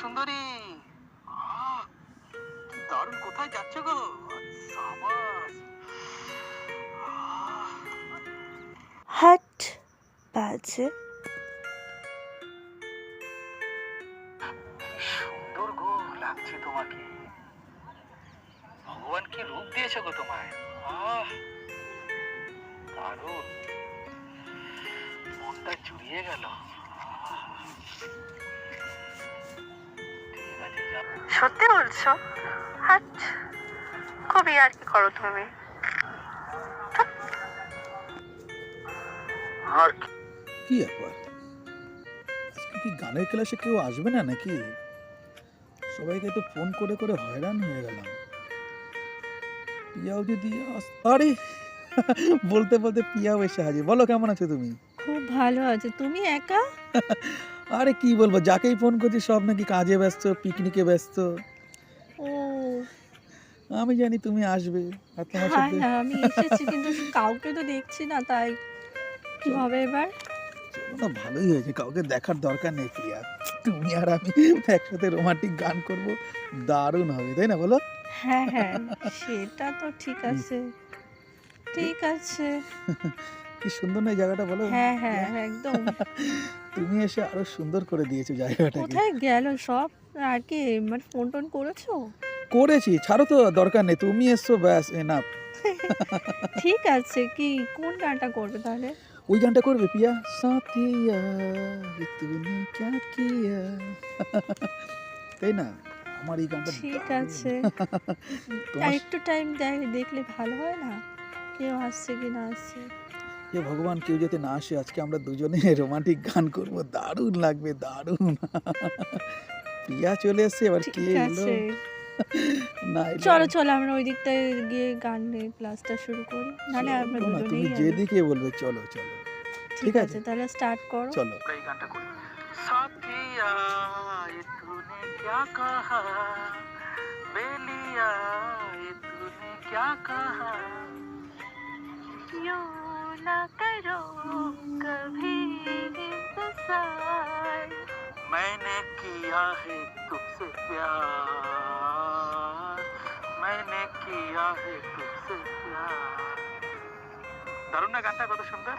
সুন্দরী। দারুণ কোথায় যাচ্ছ গো? হাট বাজে। সুন্দর গো লাগছে তোমাকে। ভগবান কি রূপ দিয়েছে গো তোমায়? আহ দারুণ। মনটা জুড়িয়ে গেল। সত্যি বলছো? হাট খুবই আর কি করো তুমি? আর কি কি ব্যাপার? আজকে কি গানের ক্লাসে কেউ আসবে না নাকি? সবাইকে তো ফোন করে করে হয়রান হয়ে গেলাম। পিয়াও যদি আরে বলতে বলতে পিয়াও এসে হাজির। বলো কেমন আছো তুমি? খুব ভালো আছে। তুমি একা? আরে কি বলব যাকেই ফোন করছি সব নাকি কাজে ব্যস্ত পিকনিকে ব্যস্ত। ও। আমি জানি তুমি আসবে আর তোমার হ্যাঁ সাথে হ্যাঁ আমি এসেছি কিন্তু কাউকে তো দেখছি না তাই। কি হবে এবার? চলো না ভালোই হয়েছে কাউকে দেখার দরকার নেই প্রিয়া। তুমি আর আমি একসাথে রোমান্টিক গান করব দারুণ হবে তাই না বলো? হ্যাঁ হ্যাঁ সেটা তো ঠিক আছে ঠিক আছে। কি সুন্দর না এই জায়গাটা বলো? হ্যাঁ হ্যাঁ একদম। তুমি এসে আরও সুন্দর করে দিয়েছ জায়গাটা কোথায় গেল সব? আর কি মানে ফোন টোন করেছ? করেছি ছাড়ো তো দরকার নেই তুমি এসছো ব্যাস এনাফ ঠিক আছে কি কোন গানটা করবে তাহলে? ওই গানটা করবে পিয়া? সাথিয়া তুমি কেন কিয়া তাই না? আমার এই গানটা ঠিক আছে। একটু টাইম দেয় দেখলে ভালো হয় না? কেউ আসছে কি না আসছে? এ ভগবান কেউ যাতে না আসে আজকে আমরা দুজনে রোমান্টিক গান করব দারুণ লাগবে দারুণ প্রিয়া চলে এসছে এবার কে ঠিক এলো আছে না এলো চলো চলো আমরা ওই দিকটায় গিয়ে গানের ক্লাসটা শুরু করি নাহলে আমরা চলো না, তুমি দুজনেই যাবো। যেদিকে বলবে চলো চলো ঠিক ঠিক আছে আছে। তাহলে স্টার্ট করো চলো আমরা এই গানটা করি সাথিয়া ये तूने क्या कहा बेलिया ये तूने क्या कहा यूं ना करो कभी इंतजार मैंने किया है तुमसे प्यार मैंने किया है तुमसे प्यार দারুণ না গানটা কত সুন্দর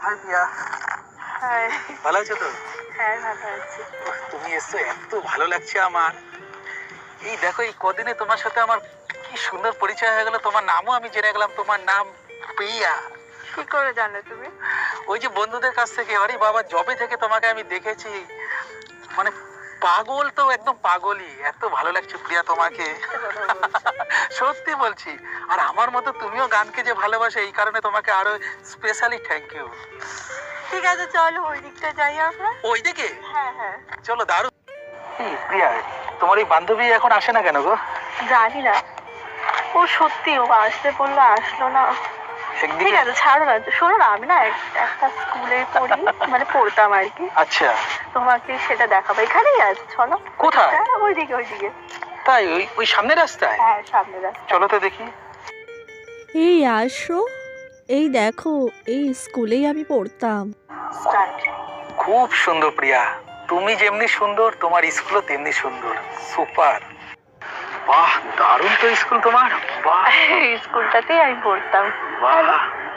হাই ভালো আছো তো? হ্যাঁ ভালো আছি। তুমি এসছো এত ভালো লাগছে আমার। এই দেখো এই কদিনে তোমার সাথে আমার কি সুন্দর পরিচয় হয়ে গেল। তোমার নামও আমি জেনে গেলাম তোমার নাম প্রিয়া। কি করে জানো তুমি? ওই যে বন্ধুদের কাছ থেকে আরে বাবা জবে থেকে তোমাকে আমি দেখেছি। মানে পাগল তো একদম পাগলই। এত ভালো লাগছে প্রিয়া তোমাকে। সত্যি বলছি। আর আমার মতো তুমিও গানকে যে ভালোবাসো এই কারণে তোমাকে আরও স্পেশালি থ্যাংক ইউ ঠিক আছে চলো ওই দিকটা যাই আমরা। ওই দিকে? হ্যাঁ হ্যাঁ। চলো দারুণ। প্রিয়া তোমার এই বান্ধবী এখন আসে না কেন গো? জানি না। ও সত্যি ও আসতে বলল আসলো না। ঠিক আছে। ছাড়ো না শোনো না আমি না একটা স্কুলে পড়ি মানে পড়তাম আর কি। আচ্ছা। তোমাকে সেটা দেখাবো। এখানেই আছে চলো। কোথায়? হ্যাঁ ওইদিকে ওইদিকে। তাই ওই ওই সামনের রাস্তায়? হ্যাঁ সামনে রাস্তা চলো তো দেখি। এই আসো। এই দেখো এই স্কুলেই আমি পড়তাম। স্টার্ট খুব সুন্দর প্রিয়া। তুমি যেমনি সুন্দর তোমার স্কুলও তেমনি সুন্দর। সুপার। বাহ দারুণ তো স্কুল তোমার। বাহ। স্কুলটাতেই আমি পড়তাম। বাহ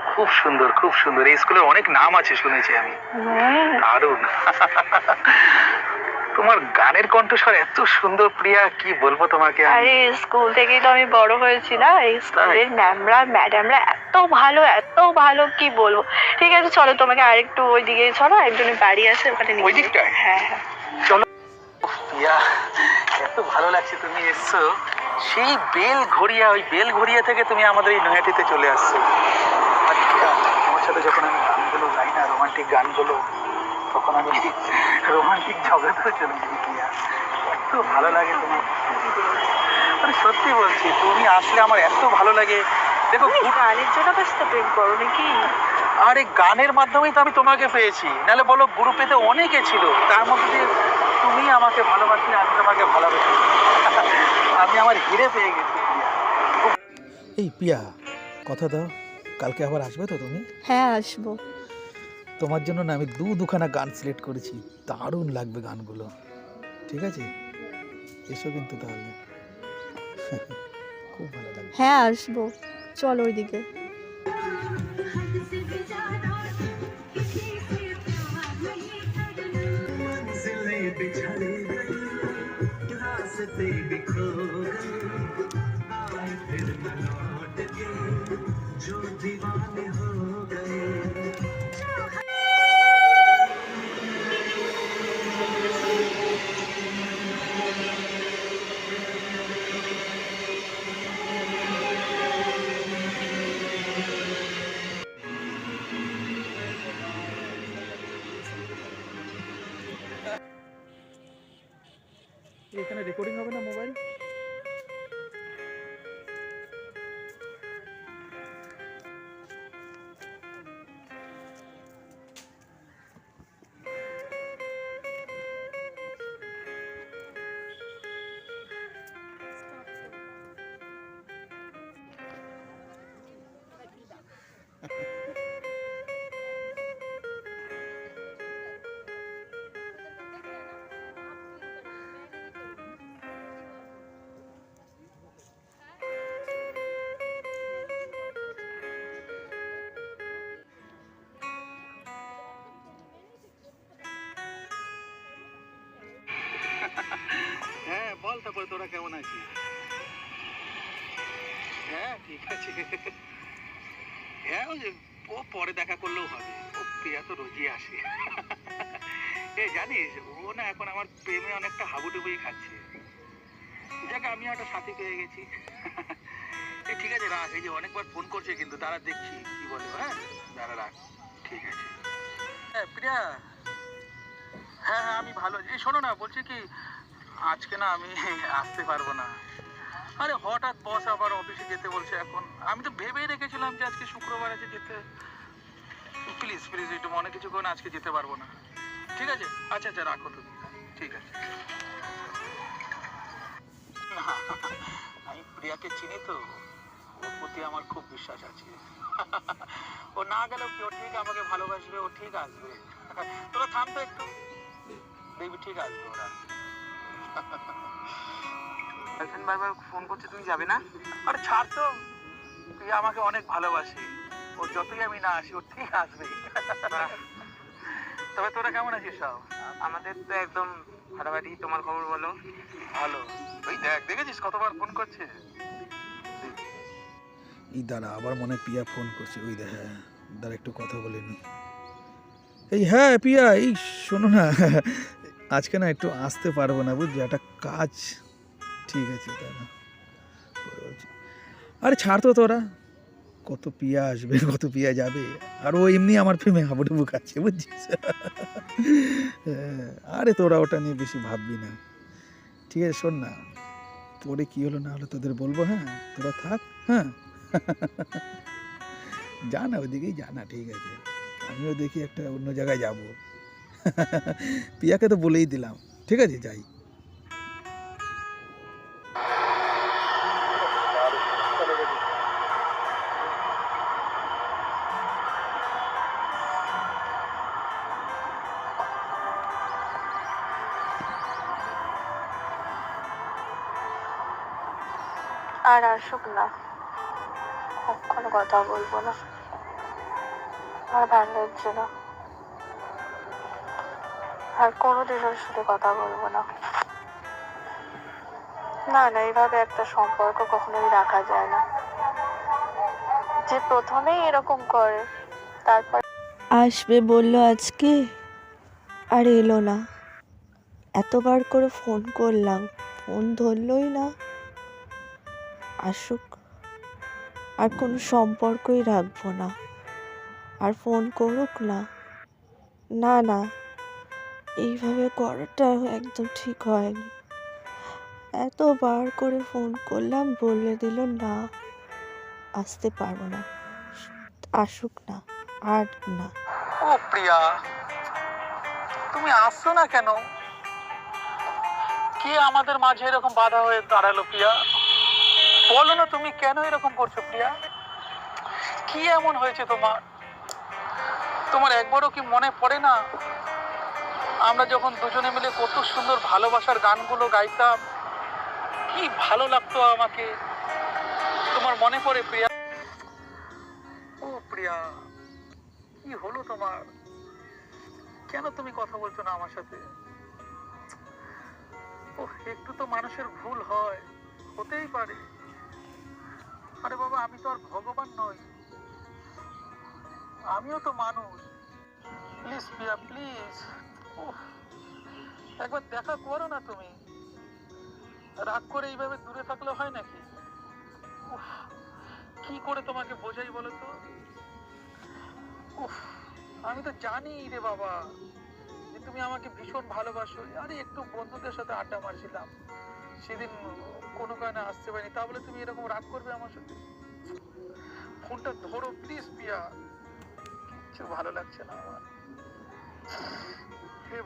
খুব সুন্দর খুব সুন্দর। এই স্কুলের অনেক নাম আছে শুনেছি আমি। দারুণ। তোমার গানের কণ্ঠস্বর এত সুন্দর প্রিয়া কি বলব তোমাকে? আরে স্কুল থেকেই তো আমি বড় হয়েছি না? এই স্কুলের ম্যামরা ম্যাডামরা এত ভালো এত ভালো কি বলব? ঠিক আছে চলো তোমাকে আরেকটু ওই দিকে চলো একজনের বাড়ি আছে ওখানে ওই দিকটায়? যাই। হ্যাঁ হ্যাঁ। চলো। প্রিয়া ভালো লাগছে তুমি এসছো। সেই বেল ঘড়িয়া ওই বেল ঘড়িয়া থেকে তুমি আমাদের এই নৈহাটিতে চলে আসছো। আর তোমার সাথে যখন আমি গানগুলো গাই না রোমান্টিক গানগুলো তখন আমি রোমান্টিক জগতেও চলে যাই এত ভালো লাগে তোমার মানে সত্যি বলছি তুমি আসলে আমার এত ভালো লাগে। দেখো গানের জন্য তো প্রেম করো নাকি? আর এই গানের মাধ্যমেই তো আমি তোমাকে পেয়েছি। নাহলে বলো গ্রুপে তো অনেকে ছিল তার মধ্যে তুমি আমাকে ভালোবাসি আমি তোমাকে ভালোবাসি। আমি আমার হিরে পেয়ে গেছি প্রিয়া। এই পিয়া কথা দাও কালকে আবার আসবে তো তুমি? হ্যাঁ আসব। তোমার জন্য না আমি দু দুখানা গান সিলেক্ট করেছি দারুণ লাগবে গানগুলো। ঠিক আছে? এসো কিন্তু তাহলে। খুব ভালো লাগবে। হ্যাঁ আসব। চলো ওইদিকে। जो दीवाने हो তারপরে তোরা কেমন আছিস? হ্যাঁ ঠিক আছে। হ্যাঁ ওই যে ও পরে দেখা করলেও হবে। ও প্রিয়া তো রোজই আসে। এ, জানিস, ও না এখন আমার প্রেমে অনেকটা হাবুডুবুই খাচ্ছে। যাক, আমি একটা সাথী পেয়ে গেছি। এ, ঠিক আছে, রাখ। এই যে অনেকবার ফোন করছে কিন্তু তারা দেখছি কি বলে। হ্যাঁ দাঁড়া, রাখ। ঠিক আছে। হ্যাঁ প্রিয়া। হ্যাঁ হ্যাঁ আমি ভালো এই, শোনো না, বলছি কি আজকে না আমি আসতে পারব না। আরে হঠাৎ বস আবার অফিসে যেতে বলছে এখন। আমি তো ভেবেই রেখেছিলাম যে আজকে শুক্রবার আছে যেতে। প্লিজ প্লিজ একটু মনে কিছু করে আজকে যেতে পারব না। ঠিক আছে? আচ্ছা আচ্ছা রাখো তুমি। ঠিক আছে। আমি প্রিয়াকে চিনি তো। ওর প্রতি আমার খুব বিশ্বাস আছে। ও না গেলেও কি, ও ঠিক আমাকে ভালোবাসবে, ও ঠিক আসবে। তোরা থাম তো একটু। দেখবি ঠিক আসবে ওরা। গার্লফ্রেন্ড বারবার ফোন করছে তুমি যাবে না? আরে ছাড় তো। তুই আমাকে অনেক ভালোবাসি ও যতই আমি না আসি ও ঠিক আসবে। তবে তোরা কেমন আছিস সব? আমাদের তো একদম ফাটাফাটি তোমার খবর বলো। ভালো। ওই দেখ দেখেছিস কতবার ফোন করছে? এই দাঁড়া আবার মনে হয় পিয়া ফোন করছে। ওই দা হ্যাঁ দাঁড়া একটু কথা বলে নি। এই হ্যাঁ পিয়া এই শোনো না। আজকে না একটু আসতে পারব না বুঝলি? একটা কাজ। ঠিক আছে বলছি। আরে ছাড় তো তোরা। কত পিয়া আসবে কত পিয়া যাবে। আর ও এমনি আমার প্রেমে হাবুডুবু খাচ্ছে বুঝছিস? হ্যাঁ, আরে তোরা ওটা নিয়ে বেশি ভাববি না। ঠিক আছে শোন না। পরে কী হলো না হলো তোদের বলব হ্যাঁ? তোরা থাক হ্যাঁ? যা না ওইদিকেই যা না ঠিক আছে। আমিও দেখি একটা অন্য জায়গায় যাব। পিয়াকে তো বলেই দিলাম। ঠিক আছে, যাই। আর আসুক না। কখনো কথা বলব না। আর ভালো লাগছে না আর কোনোদিন ওর সাথে কথা বলব না। না না, এইভাবে একটা সম্পর্ক কখনোই রাখা যায় না। যে প্রথমেই এরকম করে, তারপর আসবে বলল আজকে, আর এলো না। এতবার করে ফোন করলাম, ফোন ধরলই না। আসুক, আর কোনো সম্পর্কই রাখব না। আর ফোন করুক না। না না এইভাবে করাটা একদম ঠিক হয়নি। এতবার করে ফোন করলাম, বলে দিল, না, আসতে পারব না। আসুক না, আর না। ও প্রিয়া, তুমি আসছো না কেন? কে আমাদের মাঝে এরকম বাধা হয়ে দাঁড়াল প্রিয়া? বলো না তুমি কেন এরকম করছ প্রিয়া? কি এমন হয়েছে তোমার? তোমার একবারও কি মনে পড়ে না আমরা যখন দুজনে মিলে কত সুন্দর ভালোবাসার গানগুলো গাইতাম, কি ভালো লাগতো আমাকে। তোমার মনে পড়ে প্রিয়া? ও প্রিয়া, কি হলো তোমার? কেন তুমি কথা বলছো না আমার সাথে? ও একটু তো মানুষের ভুল হয়, হতেই পারে। আরে বাবা, আমি তো আর ভগবান নই। আমিও তো মানুষ। প্লিজ প্রিয়া প্লিজ একবার দেখা করো না তুমি। রাগ করে এইভাবে দূরে থাকলে হয় নাকি? কি করে তোমাকে বোঝাই বলো তো উফ, আমি তো জানি রে বাবা যে তুমি আমাকে ভীষণ ভালোবাসো। আরে একটু বন্ধুদের সাথে আড্ডা মারছিলাম। সেদিন কোনো কারণে আসতে পারিনি। তা বলে তুমি এরকম রাগ করবে আমার সাথে? ফোনটা ধরো প্লিজ পিয়া কিচ্ছু ভালো লাগছে না আমার।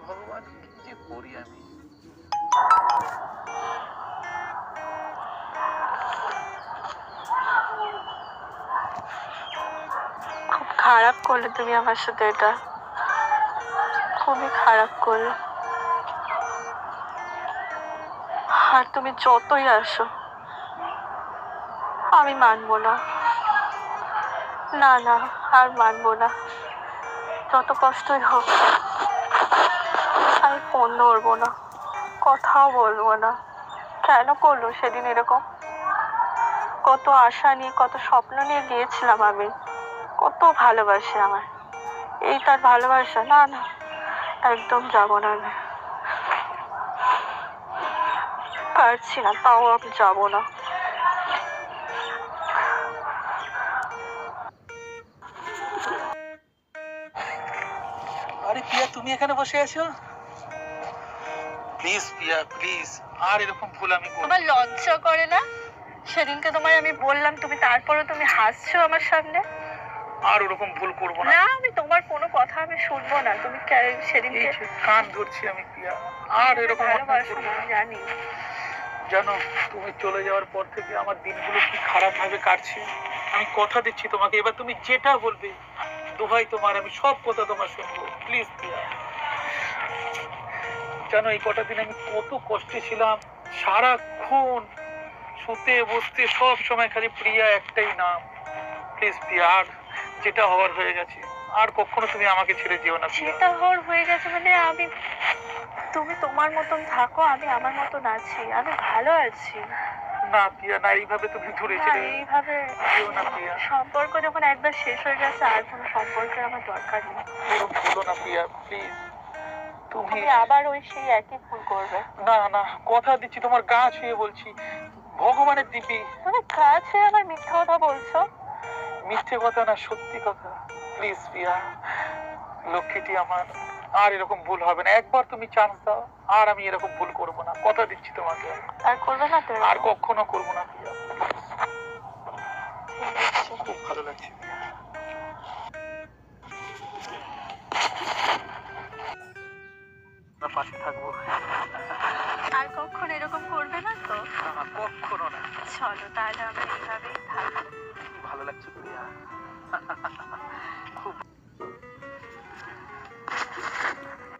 ভগবান যে করি আমি। খুব খারাপ করলে তুমি আমার সাথে এটা। খুবই খারাপ করলে। আর তুমি যতই আসো, আমি মানবো না। না না, আর মানবো না। যত কষ্টই হোক। আমি ফোন ধরবো না। কথাও বলব না। কেন করল সেদিন এরকম? কত আশা নিয়ে, কত স্বপ্ন নিয়ে গিয়েছিলাম আমি। কত ভালোবাসে আমার এই তার ভালোবাসা, না না, একদম যাব না আমি। পারছি না, তাও আমি যাব না। আরে তুমি এখানে বসে আছো? প্লিজ পিয়া প্লিজ আর এরকম ভুল আমি। তোমার লজ্জা করে না? সেদিনকে তোমায় আমি বললাম তুমি তারপরে তুমি হাসছো আমার সামনে? আর ওরকম ভুল করব না। না আমি তোমার কোনো কথা আমি শুনব না। তুমি সেদিনকে কান ধরছি আমি প্রিয়া আর এরকম জানি। জানো তুমি চলে যাওয়ার পর থেকে আমার দিনগুলো কি খারাপ ভাবে কাটছে? আমি কথা দিচ্ছি তোমাকে এবার তুমি যেটা বলবে দোহাই তোমার আমি সব কথা তোমার শুনব। প্লিজ প্রিয়া জানো এই কটা দিন আমি কত কষ্টে ছিলাম? সারাক্ষণ শুতে বসতে সব সময় খালি প্রিয়া একটাই নাম। প্লিজ প্রিয়া আর যেটা হওয়ার হয়ে গেছে। আর কখনো তুমি আমাকে ছেড়ে যেও না সেটা হওয়ার হয়ে গেছে মানে আমি তুমি তোমার মতন থাকো আমি আমার মতন আছি আমি ভালো আছি। না প্রিয়া না এইভাবে তুমি না ছেড়ে এইভাবে যেও না প্রিয়া। সম্পর্ক যখন একবার শেষ হয়ে গেছে আর কোনো সম্পর্কের আমার দরকার নেই। বলো না প্রিয়া প্লিজ তুমি আবার ওই সেই একই ভুল করবে। না না কথা দিচ্ছি তোমার গা ছুঁয়ে বলছি। ভগবানের দিব্যি। তুমি কাছে আমার মিথ্যা কথা বলছো? মিথ্যে কথা না সত্যি কথা। প্লিজ প্রিয়া লক্ষ্মীটি আমার আর এরকম ভুল হবে না। একবার তুমি চান্স দাও আর আমি এরকম ভুল করব না। কথা দিচ্ছি তোমাকে। আর করবে না আর কখনো করব না প্রিয়া। খুব ভালো লাগছে। চলো তাহলে আমরা এইভাবেই থাকি। ভালো লাগছে প্রিয়া।